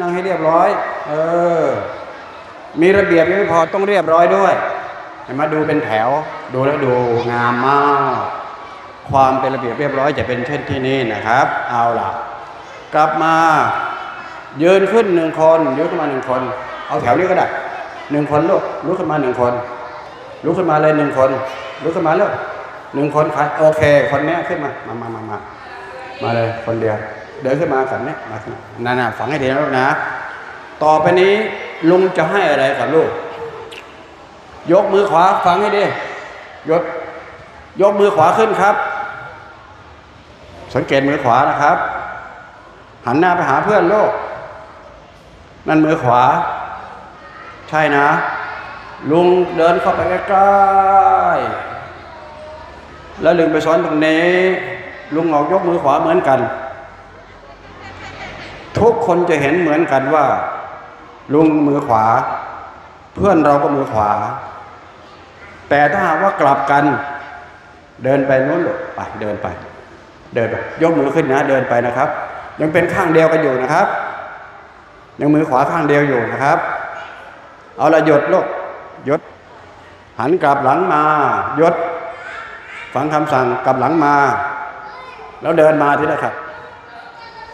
นั่งให้เรียบร้อย เออ มีระเบียบยังไม่พอต้องเรียบร้อยด้วยเห็นมาดูเป็นแถว ดูแล้วดูงามมาก ความเป็นระเบียบเรียบร้อยจะเป็นเช่นที่นี่นะครับ เอาล่ะ กลับมายืนขึ้นหนึ่งคนยืนขึ้นมาหนึ่งคน เอาแถวนี้ก็ได้หนึ่งคนลุกลุกขึ้นมาหนึ่งคนลุกขึ้นมาเลยหนึ่งคนลุกขึ้นมาเลยหนึ่งคนใครโอเค คนนี้ขึ้นมา มามามามามาเลยคนเดียว เดินขึ้นมากันเนี้ยมาขึ้นมานั่นน่ะฝังให้ดีนะลูกนะ ต่อไปนี้ลุงจะให้อะไรกับลูก ยกมือขวาฟังให้ดียกยกมือขวาขึ้นครับ สังเกตมือขวานะครับ หันหน้าไปหาเพื่อนโลก นั่นมือขวา ใช่นะ ลุงเดินเข้าไปใกล้ๆแล้วลุงไปซ้อนตรงนี้ ลุงออกยกมือขวาเหมือนกัน ทุกคนจะเห็นเหมือนกันว่า ลุงมือขวา เพื่อนเราก็มือขวา แต่ถ้าหากว่ากลับกัน เดินไปนู้นลูกไปเดินไป เดินไปยกมือขึ้นนะ เดินไปนะครับ ยังเป็นข้างเดียวกันอยู่นะครับ ยังมือขวาข้างเดียวอยู่นะครับ เอาละหยดลูกหยดหันกลับหลังมาหยดฟังคำสั่งกลับหลังมา แล้วเดินมาที่นะครับ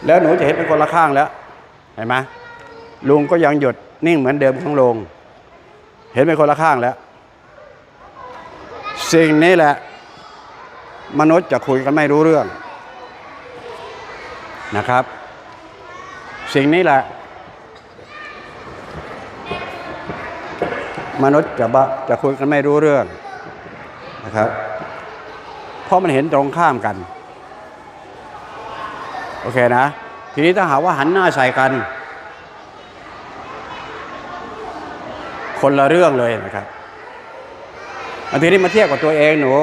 แล้วหนูจะเห็นเป็นคนละข้างแล้ว เห็นไหมลุงก็ยังหยุดนิ่งเหมือนเดิมของลุงเห็นเป็นคนละข้างแล้ว สิ่งนี้แหละ มนุษย์จะคุยกันไม่รู้เรื่องนะครับ สิ่งนี้แหละ มนุษย์จะบะจะคุยกันไม่รู้เรื่องนะครับ เพราะมันเห็นตรงข้ามกัน โอเคนะ ทีนี้ถ้าหากว่าหันหน้าใส่กัน คนละเรื่องเลยนะครับอันทีนี้มาเทียบกับตัวเองหนู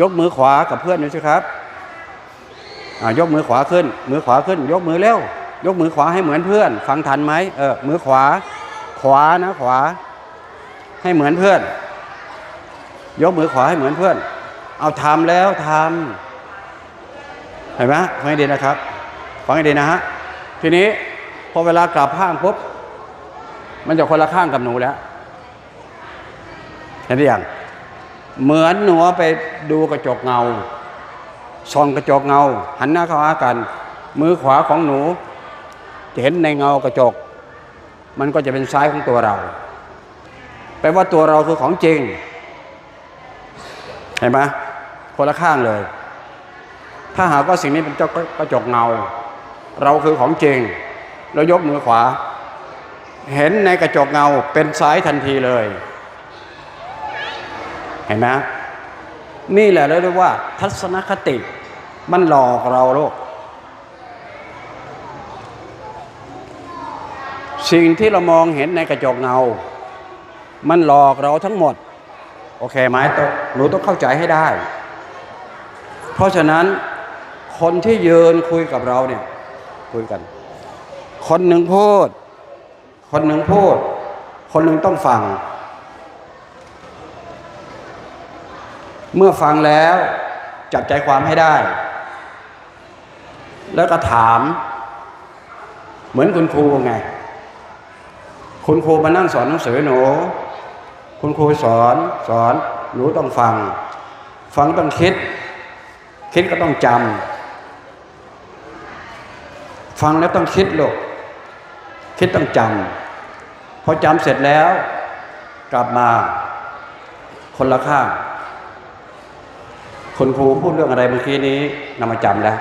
ยกมือขวากับเพื่อนดูสิครับยกมือขวาขึ้น มือขวาขึ้น ยกมือเร็ว ยกมือขวาให้เหมือนเพื่อน ฟังทันไหมเออมือขวา ขวานะขวา ให้เหมือนเพื่อน ยกมือขวาให้เหมือนเพื่อน เอาทำแล้วทำ เห็นไหมฟังให้ดีนะครับ ฟังให้ดีนะฮะ ทีนี้พอเวลากลับข้างปุ๊บ มันจะคนละข้างกับหนูแล้ว เห็นหรือยัง เหมือนหนูไปดูกระจกเงา ส่องกระจกเงา หันหน้าเข้าหากัน มือขวาของหนูจะเห็นในเงากระจก มันก็จะเป็นซ้ายของตัวเรา แปลว่าตัวเราคือของจริง เห็นไหมคนละข้างเลย ถ้าหากว่าสิ่งนี้เป็นเจ้ากระจกเงา เราคือของจริงแล้วยกมือขวา เห็นในกระจกเงาเป็นซ้ายทันทีเลย เห็นไหมนี่แหละเรียกว่า ทัศนคติมันหลอกเราโลกสิ่งที่เรามองเห็นในกระจกเงา มันหลอกเราทั้งหมด โอเคไหมหนูต้องเข้าใจให้ได้ เพราะฉะนั้น คนที่ยืนคุยกับเราเนี่ยคุยกัน คนหนึ่งพูด คนหนึ่งพูด คนหนึ่งต้องฟัง เมื่อฟังแล้วจับใจความให้ได้ แล้วก็ถาม เหมือนคุณครูไง คุณครูมานั่งสอนหนังสือหนู คุณครูสอนสอนหนูต้องฟัง ฟังต้องคิด คิดก็ต้องจำ ฟังแล้วต้องคิดลูกคิดต้องจำพอจำเสร็จแล้ว กลับมา คนละข้างคุณครูพูดเรื่องอะไรเมื่อกี้นี้นำมาจำแล้ว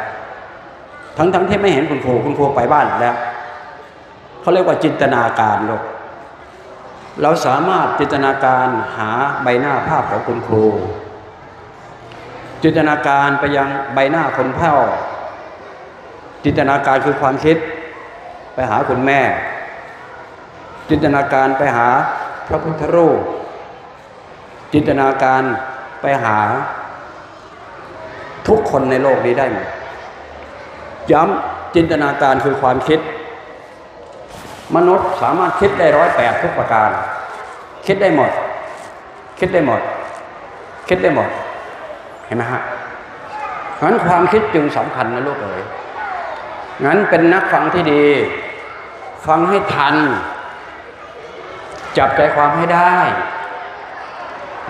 ทั้งทั้งที่ไม่เห็นคุณครูคุณครูไปบ้านแล้วเขาเรียกว่าจินตนาการลูกเราสามารถจินตนาการหาใบหน้าภาพของคุณครู จินตนาการไปยังใบหน้าคนพ่อ จินตนาการคือความคิด ไปหาคุณแม่ จินตนาการไปหาพระพุทธรูป จินตนาการไปหา ทุกคนในโลกนี้ได้หมดย้ำจินตนาการคือความคิด มนุษย์สามารถคิดได้ร้อยแปดทุกประการ คิดได้หมด คิดได้หมด คิดได้หมด เห็นไหมฮะงั้นความคิดจึงสำคัญนะลูกเอ๋ย งั้นเป็นนักฟังที่ดี ฟังให้ทัน จับใจความให้ได้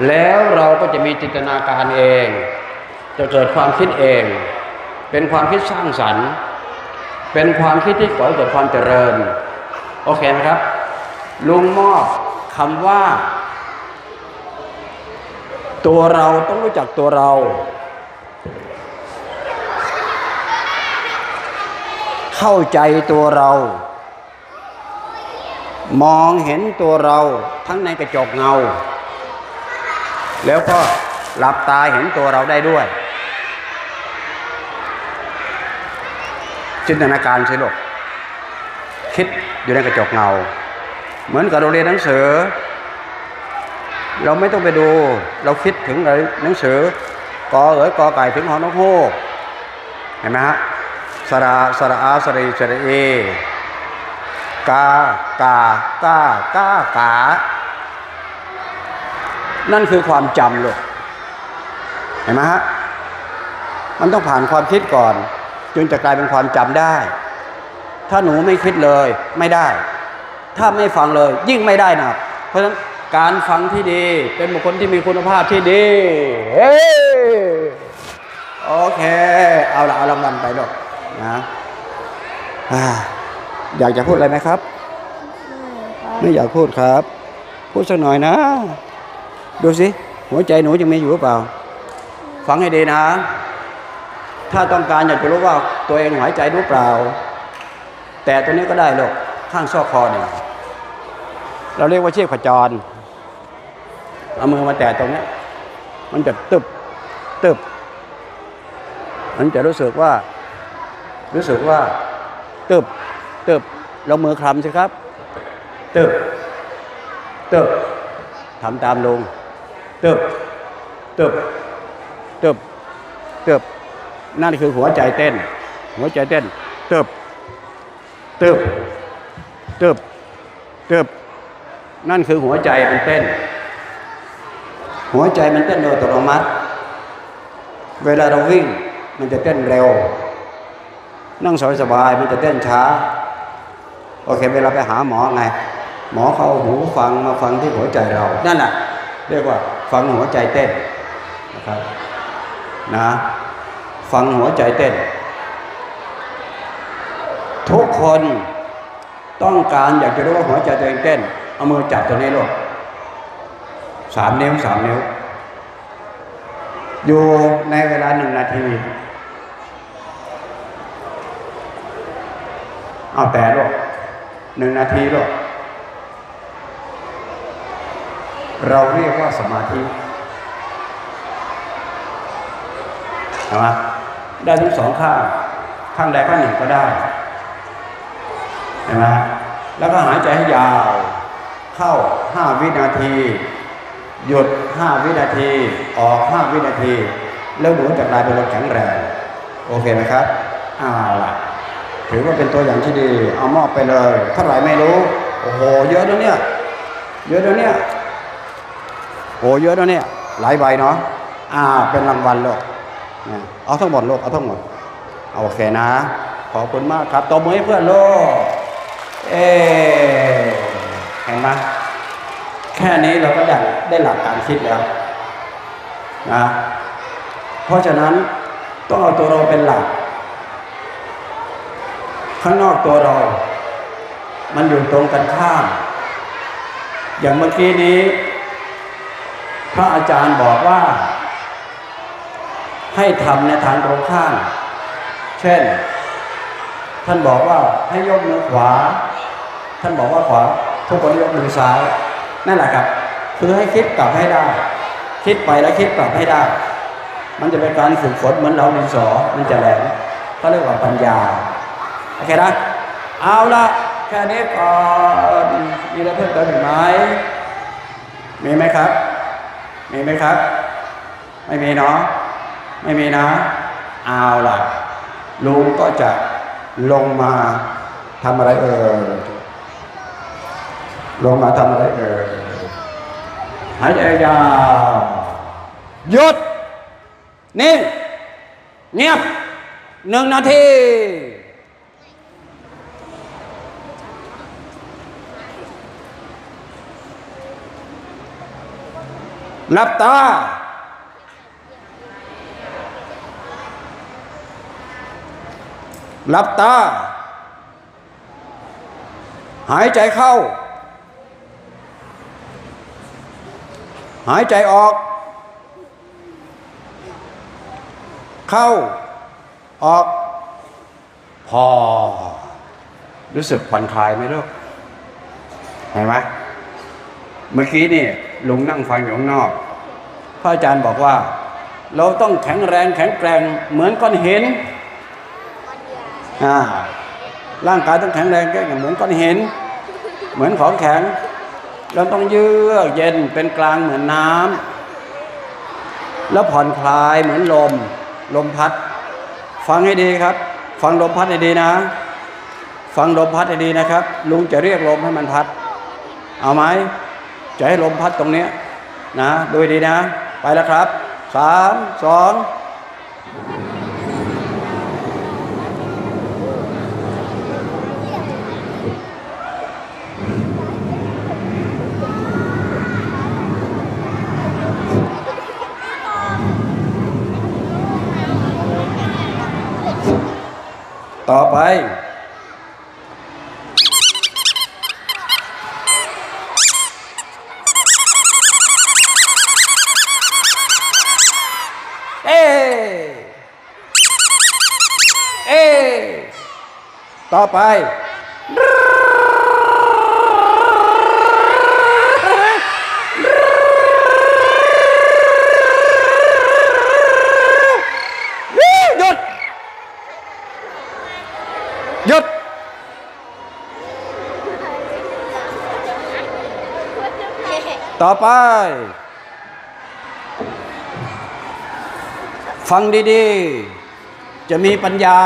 แล้วเราก็จะมีจินตนาการเอง จะเกิดความคิดเอง เป็นความคิดสร้างสรรค์ เป็นความคิดที่ก่อให้เกิดความเจริญ โอเคไหมครับ ลุงมอบคำว่า ตัวเราต้องรู้จักตัวเรา เข้าใจตัวเรา มองเห็นตัวเราทั้งในกระจกเงา แล้วก็หลับตาเห็นตัวเราได้ด้วย จินตนาการสิลูกคิดอยู่ในกระจกเงา เหมือนกับเราเรียนหนังสือ เราไม่ต้องไปดู เราคิดถึงอะไรหนังสือกอเอ๋ยกอไก่ถึงหอนกฮูกเห็นไหมฮะ สระสระอาสรีสระเอกากากากากา นั่นคือความจำลูกเห็นไหมฮะ มันต้องผ่านความคิดก่อน จึงจะกลายเป็นความจำได้ ถ้าหนูไม่คิดเลยไม่ได้ ถ้าไม่ฟังเลยยิ่งไม่ได้นะเพราะฉะนั้นการฟังที่ดี เป็นบุคคลที่มีคุณภาพที่ดีเฮ้โอเค เอาละเอารางวัลไปลูก นะอ่าอยากจะพูดอะไรไหมครับ ไม่อยากพูดครับ พูดสักหน่อยนะ ดูสิ หัวใจหนูยังมีอยู่หรือเปล่า ฟังให้ดีนะ ถ้าต้องการอยากจะรู้ว่าตัวเองหายใจรู้เปล่า แต่ตัวนี้ก็ได้หรอกข้างซอกคอเนี่ยเราเรียกว่าเชือกขจร เอามือมาแตะตรงเนี้ยมันจะตึบตึบ มันจะรู้สึกว่า รู้สึกว่าตึบตึบเรามือคลำสิครับตึบตึบทำตามลงตึบตึบตึบตึบนั่นคือหัวใจเต้น หัวใจเต้นตึบตึบตึบตึบนั่นคือหัวใจมันเต้น หัวใจมันเต้นโดยอัตโนมัติ เวลาเราวิ่งมันจะเต้นเร็ว นั่งสบายๆมันจะเต้นช้า โอเคเวลาไปหาหมอไง หมอเขาเอาหูฟังมาฟังที่หัวใจเรา นั่นแหละเรียกว่าฟังหัวใจเต้นนะครับนะฟังหัวใจเต้น ทุกคนต้องการอยากจะรู้ว่าหัวใจตัวเองเต้น เอามือจับตัวนี้ลูกสามนิ้วสามนิ้ว อยู่ในเวลาหนึ่งนาที เอาแต่ลูกหนึ่งนาทีลูกเราเรียกว่าสมาธิเห็นไหมได้ทั้งสองข้างข้างใดข้างหนึ่งก็ได้เห็นไหมแล้วก็หายใจให้ยาว เข้าห้าวินาที หยุดห้าวินาที ออกห้าวินาที แล้วหมุนจะกลายเป็นคนแข็งแรง โอเคไหมครับเอาล่ะ ถือว่าเป็นตัวอย่างที่ดี เอามอบไปเลยเท่าไหร่ไม่รู้ โอ้โห เยอะนะเนี่ย เยอะนะเนี่ยโอ้เยอะนะเนี่ย หลายใบเนาะ อ่า เป็นรางวัลโลกนะเอาทั้งหมดโลก เอาทั้งหมด เอาโอเคนะ ขอบคุณมากครับตบมือให้เพื่อนโลก เอเห็นไหมแค่นี้เราก็ได้ได้หลักการคิดแล้วนะ เพราะฉะนั้นต้องเอาตัวเราเป็นหลัก ข้างนอกตัวเรา มันอยู่ตรงกันข้าม อย่างเมื่อกี้นี้ พระอาจารย์บอกว่า ให้ทำในทางตรงข้าม เช่น ท่านบอกว่าให้ยกมือขวา ท่านบอกว่าขวาทุกคนยกมือซ้ายนั่นแหละครับคือให้คิดกลับให้ได้ คิดไปแล้วคิดกลับให้ได้ มันจะเป็นการฝึกฝนเหมือนเราดินสอมันจะแหลมเขาเรียกว่าปัญญา โอเคนะ เอาละแค่นี้ก่อนมีอะไรเพิ่มเติมอีกไหมมีไหมครับ มีไหมครับ ไม่มีเนาะไม่มีนะ เอาละลุงก็จะลงมาทำอะไรเอ่ยลงมาทำอะไรเอ่ยหายใจยาวหยุดนิ่งเงียบหนึ่งนาที หลับตา หลับตา หายใจเข้า หายใจออก เข้า ออก พอ รู้สึกผ่อนคลายไหมลูก เห็นไหมเมื่อกี้นี่ ลุงนั่งฟังอยู่ข้างนอก พระอาจารย์บอกว่า เราต้องแข็งแรงแข็งแกร่งเหมือนก้อนหินอ่าร่างกายต้องแข็งแรงแข็งเหมือนก้อนหิน เหมือนของแข็ง เราต้องเยือกเย็นเป็นกลางเหมือนน้ำแล้วผ่อนคลายเหมือนลม ลมพัด ฟังให้ดีครับ ฟังลมพัดให้ดีนะ ฟังลมพัดให้ดีนะครับ ลุงจะเรียกลมให้มันพัด เอาไหม จะให้ลมพัดตรงนี้นะดูดีนะ ไปแล้วครับสามสองต่อไป เอ้เอ้ ต่อไป หยุด หยุด ต่อไป ฟังดี ๆ จะมีปัญญา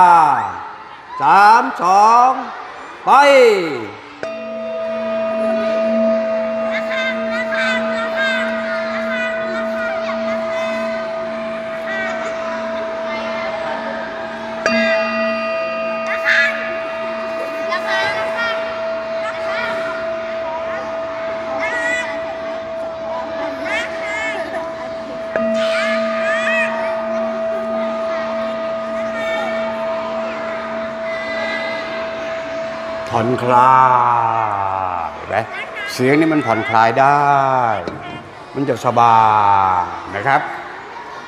สามสองไป ผ่อนคลายนไหมเสียงนี่มันผ่อนคลายได้ มันจะสบายนะครับ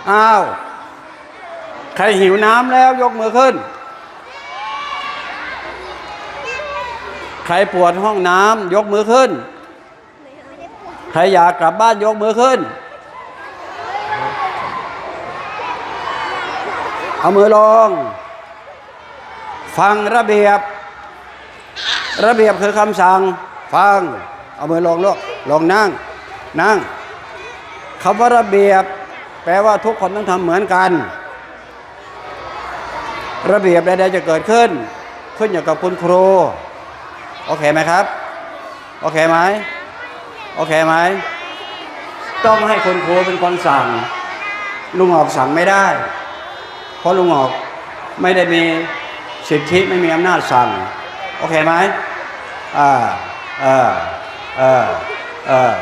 อ้าว ใครหิวน้ำแล้วยกมือขึ้น ใครปวดห้องน้ำยกมือขึ้น ใครอยากกลับบ้านยกมือขึ้น เอามือลง ฟังระเบียบ ระเบียบคือคำสั่งฟัง เอามือลงลูกลงนั่ง นั่งคำว่าระเบียบ แปลว่าทุกคนต้องทำเหมือนกัน ระเบียบใดๆจะเกิดขึ้น ขึ้นอยู่กับคุณครู โอเคไหมครับ โอเคไหมโอเคไหม ต้องให้คุณครูเป็นคนสั่ง ลุงออกสั่งไม่ได้ เพราะลุงออกไม่ได้มีสิทธิไม่มีอำนาจสั่ง โอเคไหมอ่าเออเออเออ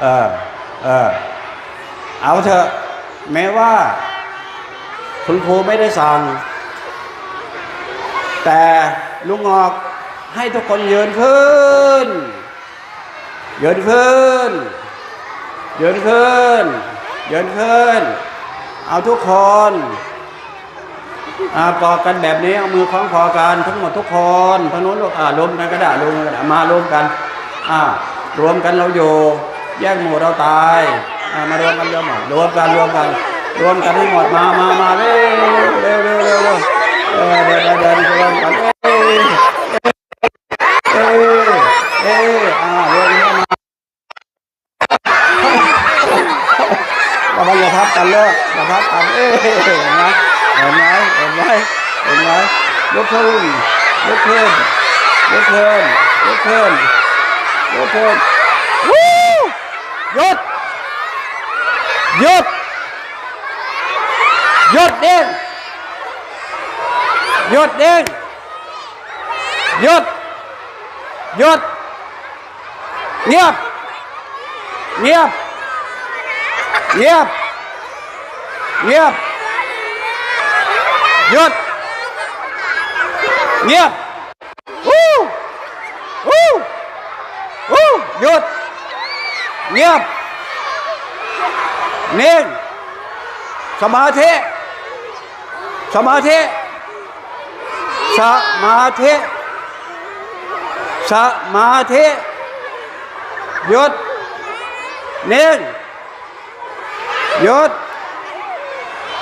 เออเออเอาเถอะแม้ว่า คุณครูไม่ได้สั่ง แต่ลุงออกให้ทุกคนยืนขึ้น ยืนขึ้น ยืนขึ้น ยืนขึ้น เอาทุกคน กอดกันแบบนี้เอามือคล้องคอกันทั้งหมดทุกคนทางโน้นลูกอ่ารวมกันก็ได้รวมกันก็ได้มารวมกันอ่ารวมกันเราอยู่แยกหมู่เราตายมารวมกันรวมหมดรวมกันรวมกัน รวมกันให้หมดมามามาเร็วเร็วเร็วเร็วเร็วเออเดินเดินเดินรวมกันเอ้ยเอ้ยเอ้ยอ่ารวมกันมาระวังอย่าทับกันเลยอย่าทับกันเอ้ย ยกขึ้นยกขึ้นยกขึ้นยกขึ้นยกขึ้นวู้หยุดหยุดหยุดเด้งหยุดเด้งหยุดหยุดเงียบเงียบเงียบเงียบหยุด เงียบวู้วู้วู้หยุด เงียบนิ่งสมาธิ สมาธิ สมาธิ สมาธิหยุดนิ่งหยุด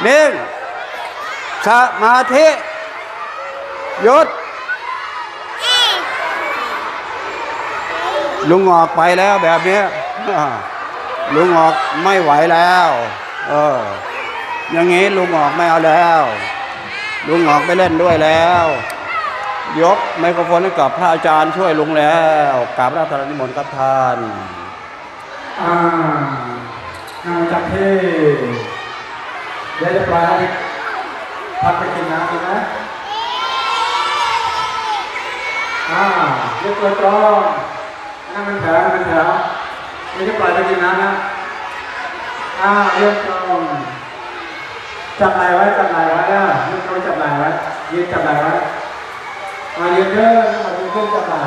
นิ่งสมาธิ หยุด ลุงออกไปแล้วแบบนี้ลุงออกไม่ไหวแล้ว เออ อย่างงี้ลุงออกไม่เอาแล้ว ลุงออกไปเล่นด้วยแล้ว ยกไมโครโฟนให้กับพระอาจารย์ช่วยลุงแล้วกราบระธรนิมนต์กับท่านอ่าอาจากที่เดี๋ยวจะปล่อยพักไปกินน้ำดีไหม อ่ายกตัวตรงนั่งเป็นแถวเป็นแถวเดี๋ยวจะปล่อยไปกินน้ำนะอ่ายกตรงจับไหล่ไว้จับไหล่ไว้อะยกตัวจับไหล่ไว้ยืนจับไหล่ไว้มายืนเยอะมายืนขึ้นจับไหล่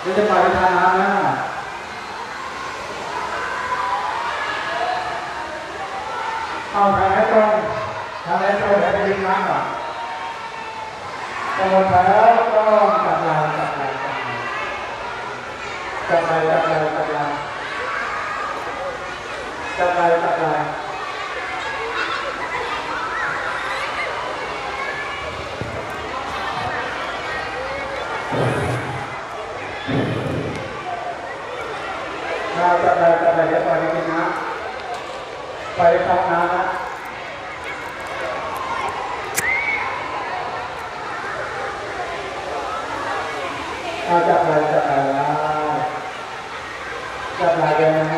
เดี๋ยวจะปล่อยไปทานน้ำนะเอาทางไหนตรงทางไหนตรงเดี๋ยวไปยิงน้ำก่อนตรงแล้ จับลายจับลายจับลายจับลายจับลายเราจับลายจับลายเดี๋ยวไปกินน้ำไปเข้าน้ำนะเอาจับอะไรจับอะไรจับอะไรกั นนะ